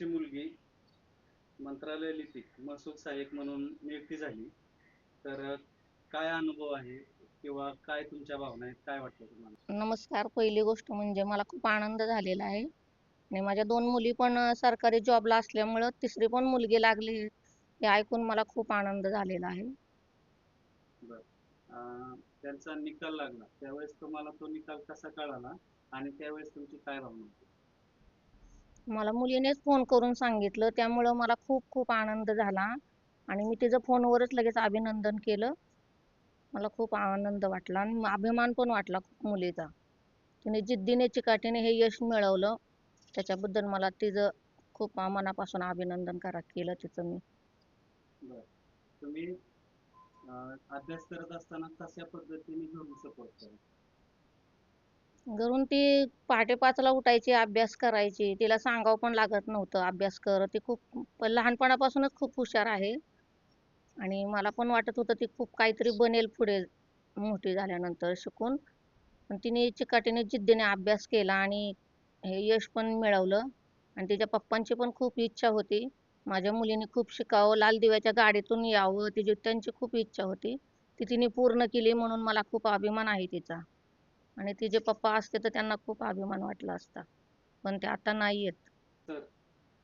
तुमची मुलगी मंत्रालय लिपिक महसूल सहाय्यक म्हणून नियुक्ती झाली. तर काय अनुभव आहे किंवा काय तुमच्या भावना आहेत? काय वाटतं तुम्हाला? नमस्कार. पहिली गोष्ट म्हणजे मला खूप आनंद झालेला आहे. आणि माझ्या दोन मुली पण सरकारी जॉबला असल्यामुळं तिसरी पण मुलगी लागली. हे ऐकून मला खूप आनंद झालेला आहे. अं, त्यांचा निकाल लागला. त्यावेळेस तुम्हाला तो निकाल कसा कळाला? आणि त्यावेळेस तुमची काय भावना होती? मला मुलीनेच फोन करून सांगितलं. त्यामुळं मला खूप खूप आनंद झाला. आणि मी तिचं फोनवरच लगेच अभिनंदन केलं. मला खूप आनंद वाटला आणि अभिमान पण वाटला मुलीचा. तिने जिद्दीने चिकाटीने हे यश मिळवलं. त्याच्याबद्दल मला तिचं खूप मनापासून अभिनंदन करा केलं तिचं मी. तुम्ही अभ्यास करत असताना कशा पद्धतीने घरून सपोर्ट करा घरून ती पहाटे पाचला उठायची अभ्यास करायची. तिला सांगावं पण लागत नव्हतं अभ्यास कर. ती खूप लहानपणापासूनच खूप हुशार आहे. आणि मला पण वाटत होतं ती खूप काहीतरी बनेल पुढे मोठी झाल्यानंतर शिकून. पण तिने चिकाटीने जिद्दीने अभ्यास केला आणि हे यश पण मिळवलं. आणि तिच्या पप्पांची पण खूप इच्छा होती. माझ्या मुलीने खूप शिकावं लाल दिव्याच्या गाडीतून यावं तिची त्यांची खूप इच्छा होती. ती तिने पूर्ण केली म्हणून मला खूप अभिमान आहे तिचा. आणि तिचे पप्पा असते तर त्यांना खूप अभिमान वाटला असता. पण ते आता नाही आहेत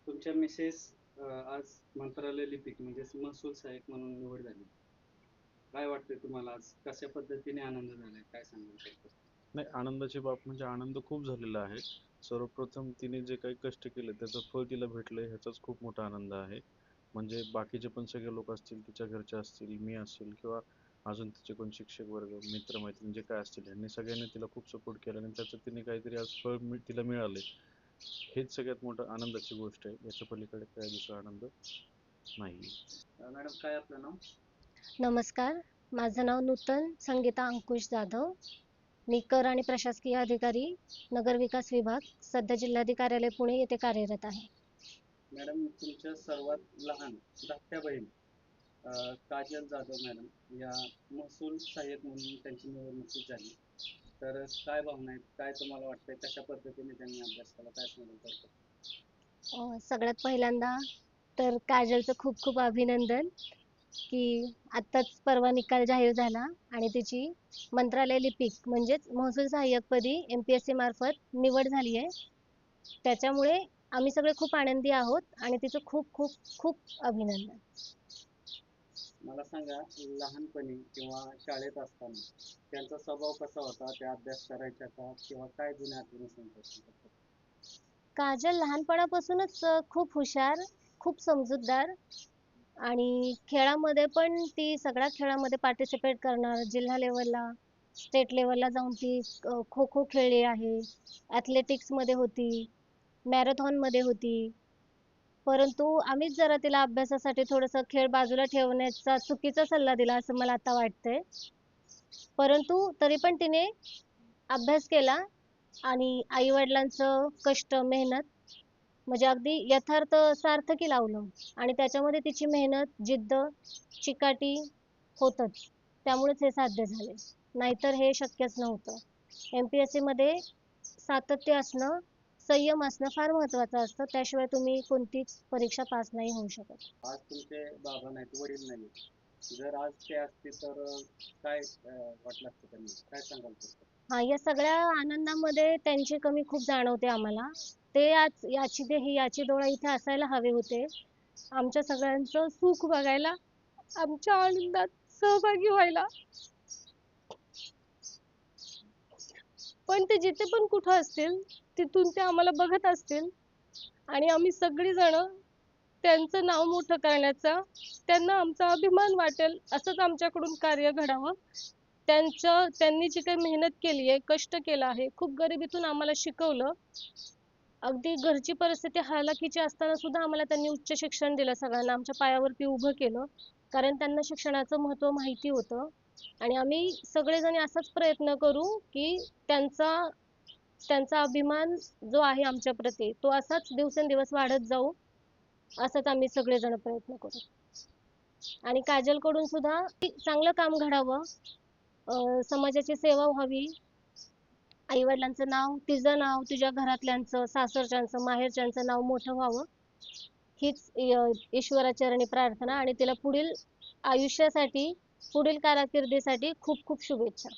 तुमच्या मिसेस आज मंत्रालय लिपिक म्हणजे महसूल सहाय्यक म्हणून निवड झाली. काय वाटतंय तुम्हाला आज? कशा पद्धतीने आनंद झालाय? काय त्याबद्दल? नाही आनंदाची बाब म्हणजे आनंद खूप झालेला आहे. सर्वप्रथम तिने जे काही कष्ट केले त्याचं फळ तिला भेटलंय ह्याचाच खूप मोठा आनंद आहे. म्हणजे बाकीचे पण सगळे लोक असतील तिच्या घरचे असतील मी असेल किंवा अजून तिचे कोण शिक्षक वर्ग मित्र मैत्रिणी जे काय असतील यांनी सगळ्यांनी तिला खूप सपोर्ट केला आणि त्याचं तिने काहीतरी आज फळ मि- तिला मिळाले हेच सगळ्यात मोठं आनंदाची गोष्ट आहे. याच्या पलीकडे काय दुसरा आनंद नाही मॅडम काय आपलं नाव? नमस्कार. माझं नाव नूतन संगीता अंकुश जाधव. मी कर आणि प्रशासकीय अधिकारी नगर विकास विभाग सध्या जिल्हाधिकार्यालय पुणे येथे कार्यरत आहे. मॅडम तुमच्या सर्वात लहान धाकट्या बहीण काजल जाधव मॅडम या महसूल सहाय्यक म्हणून त्यांची निवडणूक झाली. तर काय भावना आहेत? काय तुम्हाला वाटतंय? कशा पद्धतीने त्यांनी अभ्यास केला? काय सांगू करतो सगळ्यात पहिल्यांदा तर काजलचं खूप खूप अभिनंदन की आत्ताच परवा निकाल जाहीर झाला आणि तिची मंत्रालय लिपिक म्हणजेच महसूल सहाय्यकपदी एम पी एस सी मार्फत निवड झाली आहे. त्याच्यामुळे आम्ही सगळे खूप आनंदी आहोत आणि तिचं खूप खूप खूप अभिनंदन. मला सांगा लहानपणी किंवा शाळेत असताना त्यांचा स्वभाव कसा होता? त्या अभ्यास करायच्या का? किंवा काय जुन्या आठवणी सांगतात काजल लहानपणापासूनच खूप हुशार खूप समजूतदार आणि खेळामध्ये पण ती सगळ्या खेळामध्ये पार्टिसिपेट करणार. जिल्हा लेवलला स्टेट लेवलला जाऊन ती खो खो खेळली आहे. Athletics मध्ये होती. मॅरेथॉनमध्ये मध्ये होती. परंतु आम्हीच जरा तिला अभ्यासासाठी थोडंसं खेळ बाजूला ठेवण्याचा चुकीचा सल्ला दिला असं मला आता वाटतंय. परंतु तरी पण तिने अभ्यास केला आणि आई वडिलांचं कष्ट मेहनत म्हणजे अगदी यथार्थ सार्थकी लावलं आणि त्याच्यामध्ये तिची मेहनत जिद्द चिकाटी होतच. त्यामुळेच हे साध्य झाले. नाहीतर हे शक्यच नव्हतं. एम पी एस सीमध्ये सातत्य असणं संयम असणं फार महत्वाचं असतं. त्याशिवाय तुम्ही कोणतीच परीक्षा पास नाही होऊ शकत. आज तुमचे बाबा नाहीत वडील नाही जर आज ते असते तर काय वाटलं असतं त्यांना? काय सांगाल? हा या सगळ्या आनंदामध्ये त्यांची कमी खूप जाणवते आम्हाला. ते आज याची देही याची डोळा इथे असायला हवे होते. आमच्या सगळ्यांचं सुख बघायला आमच्या आनंदात सहभागी व्हायला. पण ते जिथे पण कुठं असतील तिथून ते आम्हाला बघत असतील. आणि आम्ही सगळीजण त्यांचं नाव मोठं करण्याचा त्यांना आमचा अभिमान वाटेल असंच आमच्याकडून कार्य घडावं. त्यांचं त्यांनी जी काही मेहनत केली आहे कष्ट केलं आहे खूप गरिबीतून आम्हाला शिकवलं. अगदी घरची परिस्थिती हालाकीची असताना सुद्धा आम्हाला त्यांनी उच्च शिक्षण दिलं सगळ्यांना आमच्या पायावरती उभं केलं. कारण त्यांना शिक्षणाचं महत्त्व माहिती होतं. आणि आम्ही सगळेजण असाच प्रयत्न करू की त्यांचा त्यांचा अभिमान जो आहे आमच्या प्रती तो असाच दिवसेंदिवस वाढत जाऊ असंच आम्ही सगळेजण प्रयत्न करू. आणि काजलकडून सुद्धा चांगलं काम घडावं समाजाची सेवा व्हावी. आई वडिलांचं नाव तिचं नाव तुझ्या घरातल्यांचं सासरच्यांचं माहेरच्यांचं नाव मोठं व्हावं. हीच ईश्वराचरणी प्रार्थना आणि तिला पुढील आयुष्यासाठी पुढील कारकिर्दीसाठी खूप खूप शुभेच्छा.